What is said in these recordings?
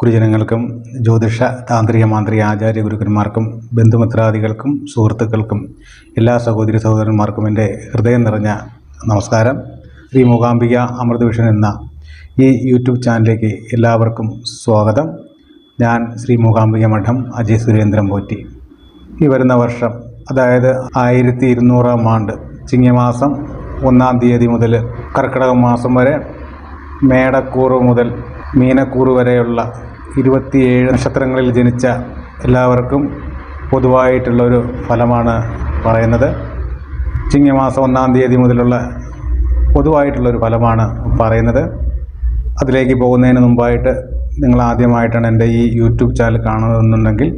ഗുരുജനങ്ങൾക്കും ജ്യോതിഷ താന്ത്രിക മാന്ത്രി ആചാര്യ ഗുരുക്കന്മാർക്കും ബന്ധുമിത്രാദികൾക്കും സുഹൃത്തുക്കൾക്കും എല്ലാ സഹോദരി സഹോദരന്മാർക്കും എന്റെ ഹൃദയം നിറഞ്ഞ നമസ്കാരം. ശ്രീ മൂകാംബിക അമൃതവിഷൻ എന്ന ഈ യൂട്യൂബ് ചാനലിലേക്ക് എല്ലാവർക്കും സ്വാഗതം. ഞാൻ ശ്രീ മൂകാംബിക മഠം അജയ് സുരേന്ദ്രൻ പോറ്റി. ഈ വരുന്ന വർഷം അതായത് ആയിരത്തി ഇരുന്നൂറാം ആണ്ട് ചിങ്ങമാസം ഒന്നാം തീയതി മുതൽ കർക്കിടക മാസം വരെ മേടക്കൂറ് മുതൽ മീനക്കൂറ് വരെയുള്ള ഇരുപത്തിയേഴ് നക്ഷത്രങ്ങളിൽ ജനിച്ച എല്ലാവർക്കും പൊതുവായിട്ടുള്ളൊരു ഫലമാണ് പറയുന്നത്. ചിങ്ങമാസം ഒന്നാം തീയതി മുതലുള്ള പൊതുവായിട്ടുള്ളൊരു ഫലമാണ് പറയുന്നത്. അതിലേക്ക് പോകുന്നതിന് മുമ്പായിട്ട് നിങ്ങൾ ആദ്യമായിട്ടാണ് എന്റെ ഈ യൂട്യൂബ് ചാനൽ കാണുന്നതെന്നുണ്ടെങ്കിൽ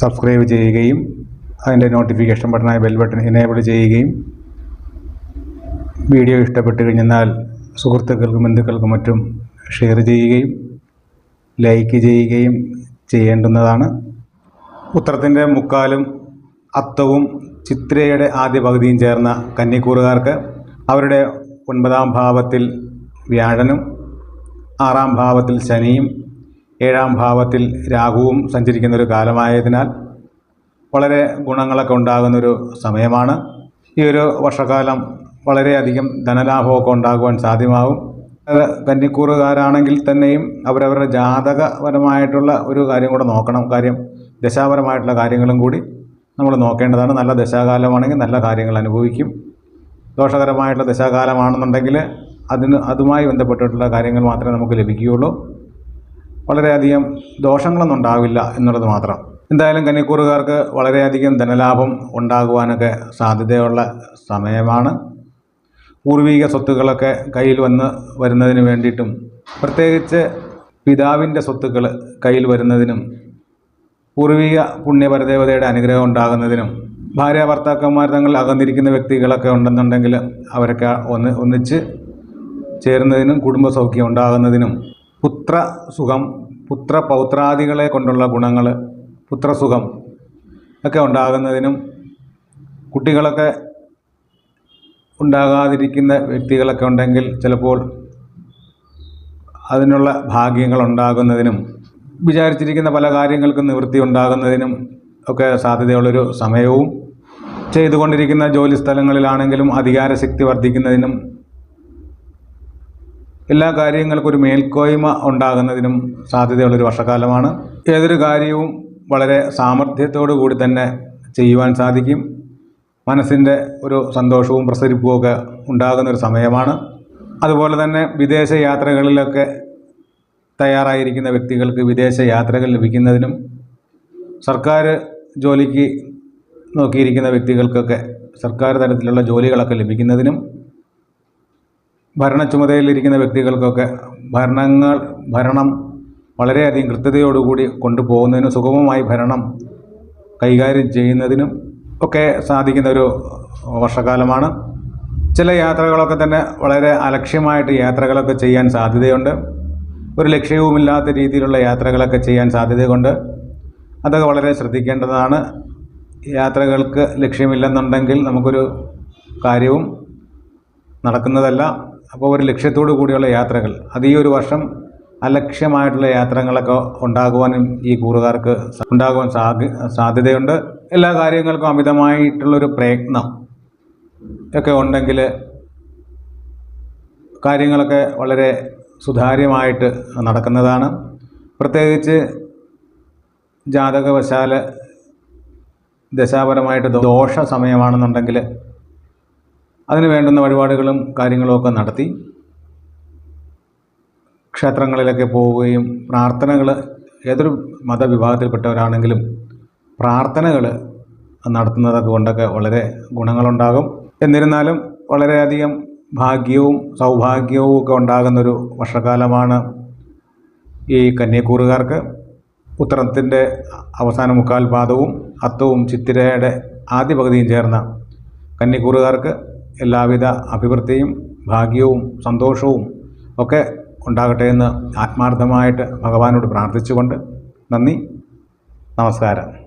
സബ്സ്ക്രൈബ് ചെയ്യുകയും അതിന്റെ നോട്ടിഫിക്കേഷൻ ബട്ടണായ ബെൽ ബട്ടൺ എനേബിൾ ചെയ്യുകയും വീഡിയോ ഇഷ്ടപ്പെട്ട് കഴിഞ്ഞാൽ സുഹൃത്തുക്കൾക്കും ബന്ധുക്കൾക്കും മറ്റും ഷെയർ ചെയ്യുകയും ലൈക്ക് ചെയ്യുകയും ചെയ്യേണ്ടുന്നതാണ്. ഉത്തരത്തിന്റെ മുക്കാലും അത്തവും ചിത്രയുടെ ആദ്യ പകുതിയും ചേർന്ന കന്നിക്കൂറുകാർക്ക് അവരുടെ ഒൻപതാം ഭാവത്തിൽ വ്യാഴനും ആറാം ഭാവത്തിൽ ശനിയും ഏഴാം ഭാവത്തിൽ രാഹുവും സഞ്ചരിക്കുന്ന ഒരു കാലമായതിനാൽ വളരെ ഗുണങ്ങളൊക്കെ ഉണ്ടാകുന്നൊരു സമയമാണ്. ഈ ഒരു വർഷക്കാലം വളരെയധികം ധനലാഭമൊക്കെ ഉണ്ടാകുവാൻ സാധ്യമാകും. കന്നിക്കൂറുകാരാണെങ്കിൽ തന്നെയും അവരവരുടെ ജാതകപരമായിട്ടുള്ള ഒരു കാര്യം കൂടെ നോക്കണം. കാര്യം ദശാപരമായിട്ടുള്ള കാര്യങ്ങളും കൂടി നമ്മൾ നോക്കേണ്ടതാണ്. നല്ല ദശാകാലമാണെങ്കിൽ നല്ല കാര്യങ്ങൾ അനുഭവിക്കും. ദോഷകരമായിട്ടുള്ള ദശാകാലമാണെന്നുണ്ടെങ്കിൽ അതിന് അതുമായി ബന്ധപ്പെട്ടിട്ടുള്ള കാര്യങ്ങൾ മാത്രമേ നമുക്ക് ലഭിക്കുകയുള്ളൂ. വളരെയധികം ദോഷങ്ങളൊന്നും ഉണ്ടാവില്ല എന്നുള്ളത് മാത്രം. എന്തായാലും കന്നിക്കൂറുകാർക്ക് വളരെയധികം ധനലാഭം ഉണ്ടാകുവാനൊക്കെ സാധ്യതയുള്ള സമയമാണ്. പൂർവീക സ്വത്തുക്കളൊക്കെ കയ്യിൽ വന്ന് വരുന്നതിന് വേണ്ടിയിട്ടും പ്രത്യേകിച്ച് പിതാവിന്റെ സ്വത്തുക്കൾ കയ്യിൽ വരുന്നതിനും പൂർവീക പുണ്യപരദേവതയുടെ അനുഗ്രഹം ഉണ്ടാകുന്നതിനും ഭാര്യ ഭർത്താക്കന്മാർ തങ്ങൾ അകന്നിരിക്കുന്ന വ്യക്തികളൊക്കെ ഉണ്ടെന്നുണ്ടെങ്കിൽ അവരൊക്കെ ഒന്ന് ഒന്നിച്ച് ചേരുന്നതിനും കുടുംബസൗഖ്യം ഉണ്ടാകുന്നതിനും പുത്ര സുഖം പുത്ര പൗത്രാദികളെ കൊണ്ടുള്ള ഗുണങ്ങൾ പുത്രസുഖം ഒക്കെ ഉണ്ടാകുന്നതിനും കുട്ടികളൊക്കെ ഉണ്ടാകാതിരിക്കുന്ന വ്യക്തികളൊക്കെ ഉണ്ടെങ്കിൽ ചിലപ്പോൾ അതിനുള്ള ഭാഗ്യങ്ങൾ ഉണ്ടാകുന്നതിനും വിചാരിച്ചിരിക്കുന്ന പല കാര്യങ്ങൾക്കും നിവൃത്തി ഉണ്ടാകുന്നതിനും ഒക്കെ സാധ്യതയുള്ളൊരു സമയവും ചെയ്തുകൊണ്ടിരിക്കുന്ന ജോലി സ്ഥലങ്ങളിലാണെങ്കിലും അധികാരശക്തി വർദ്ധിക്കുന്നതിനും എല്ലാ കാര്യങ്ങൾക്കും ഒരു മേൽക്കോയ്മ ഉണ്ടാകുന്നതിനും സാധ്യതയുള്ളൊരു വർഷക്കാലമാണ് ഏതൊരു കാര്യവും വളരെ സാമർഥ്യത്തോടു കൂടി തന്നെ ചെയ്യുവാൻ സാധിക്കും. മനസ്സിന്റെ ഒരു സന്തോഷവും പ്രസരിപ്പും ഒക്കെ ഉണ്ടാകുന്ന ഒരു സമയമാണ്. അതുപോലെ തന്നെ വിദേശ യാത്രകളിലൊക്കെ തയ്യാറായിരിക്കുന്ന വ്യക്തികൾക്ക് വിദേശ യാത്രകൾ ലഭിക്കുന്നതിനും സർക്കാർ ജോലിക്ക് നോക്കിയിരിക്കുന്ന വ്യക്തികൾക്കൊക്കെ സർക്കാർ തലത്തിലുള്ള ജോലികളൊക്കെ ലഭിക്കുന്നതിനും ഭരണ ചുമതലയിലിരിക്കുന്ന വ്യക്തികൾക്കൊക്കെ ഭരണങ്ങൾ ഭരണം വളരെയധികം കൃത്യതയോടുകൂടി കൊണ്ടുപോകുന്നതിനും സുഗമമായി ഭരണം കൈകാര്യം ചെയ്യുന്നതിനും ഒക്കെ സാധിക്കുന്ന ഒരു വർഷക്കാലമാണ് ചില യാത്രകളൊക്കെ തന്നെ വളരെ അലക്ഷ്യമായിട്ട് യാത്രകളൊക്കെ ചെയ്യാൻ സാധ്യതയുണ്ട്. ഒരു ലക്ഷ്യവുമില്ലാത്ത രീതിയിലുള്ള യാത്രകളൊക്കെ ചെയ്യാൻ സാധ്യതയുണ്ട്. അതൊക്കെ വളരെ ശ്രദ്ധിക്കേണ്ടതാണ്. യാത്രകൾക്ക് ലക്ഷ്യമില്ലെന്നുണ്ടെങ്കിൽ നമുക്കൊരു കാര്യവും നടക്കുന്നതല്ല. അപ്പോൾ ഒരു ലക്ഷ്യത്തോടു കൂടിയുള്ള യാത്രകൾ. അത് ഈ ഒരു വർഷം അലക്ഷ്യമായിട്ടുള്ള യാത്രകളൊക്കെ ഉണ്ടാകുവാനും ഈ കൂറുകാർക്ക് ഉണ്ടാകുവാൻ സാധ്യതയുണ്ട്. എല്ലാ കാര്യങ്ങൾക്കും അമിതമായിട്ടുള്ളൊരു പ്രയത്നം ഒക്കെ ഉണ്ടെങ്കിൽ കാര്യങ്ങളൊക്കെ വളരെ സുതാര്യമായിട്ട് നടക്കുന്നതാണ്. പ്രത്യേകിച്ച് ജാതകവശാല ദശാപരമായിട്ട് ദോഷ സമയമാണെന്നുണ്ടെങ്കിൽ അതിന് വേണ്ടുന്ന വഴിപാടുകളും കാര്യങ്ങളും ഒക്കെ നടത്തി ക്ഷേത്രങ്ങളിലൊക്കെ പോവുകയും പ്രാർത്ഥനകൾ ഏതൊരു മതവിഭാഗത്തിൽപ്പെട്ടവരാണെങ്കിലും പ്രാർത്ഥനകൾ നടത്തുന്നതൊക്കെ കൊണ്ടൊക്കെ വളരെ ഗുണങ്ങളുണ്ടാകും. എന്നിരുന്നാലും വളരെയധികം ഭാഗ്യവും സൗഭാഗ്യവും ഒക്കെ ഉണ്ടാകുന്നൊരു വർഷകാലമാണ് ഈ കന്യാക്കൂറുകാർക്ക് ഉത്തരത്തിന്റെ അവസാന മുക്കാൽ പാദവും അത്തവും ചിത്തിരയുടെ ആദ്യ പകുതിയും ചേർന്ന കന്നിക്കൂറുകാർക്ക് എല്ലാവിധ അഭിവൃദ്ധിയും ഭാഗ്യവും സന്തോഷവും ഒക്കെ ഉണ്ടാകട്ടെ എന്ന് ആത്മാർത്ഥമായിട്ട് ഭഗവാനോട് പ്രാർത്ഥിച്ചുകൊണ്ട് നന്ദി നമസ്കാരം.